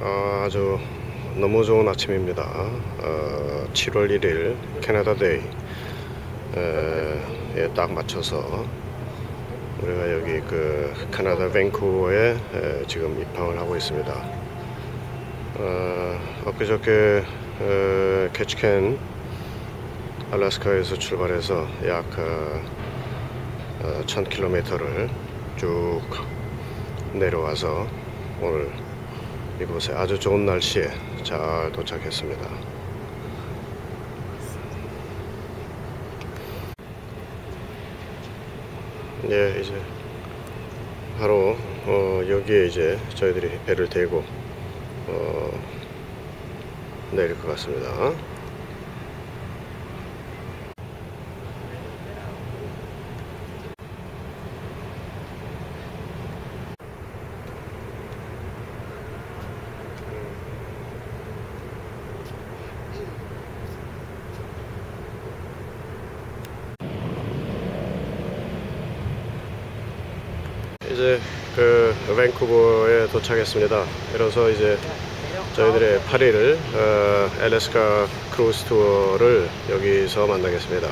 아, 아주 너무 좋은 아침입니다. 어, 7월 1일 캐나다 데이 에, 딱 맞춰서 우리가 여기 그 캐나다 밴쿠버에 에, 지금 입항을 하고 있습니다. 어, 엊그저께 어, 캐치캔 알래스카에서 출발해서 약 어, 어, 1000km를 쭉 내려와서 오늘 이곳에 아주 좋은 날씨에 잘 도착했습니다. 예, 이제 바로 어, 여기에 이제 저희들이 배를 대고 어, 내릴 것 같습니다. 이제 그 밴쿠버에 도착했습니다. 그래서 이제 저희들의 8일을 어, 엘래스카 크루즈 투어를 여기서 만나겠습니다.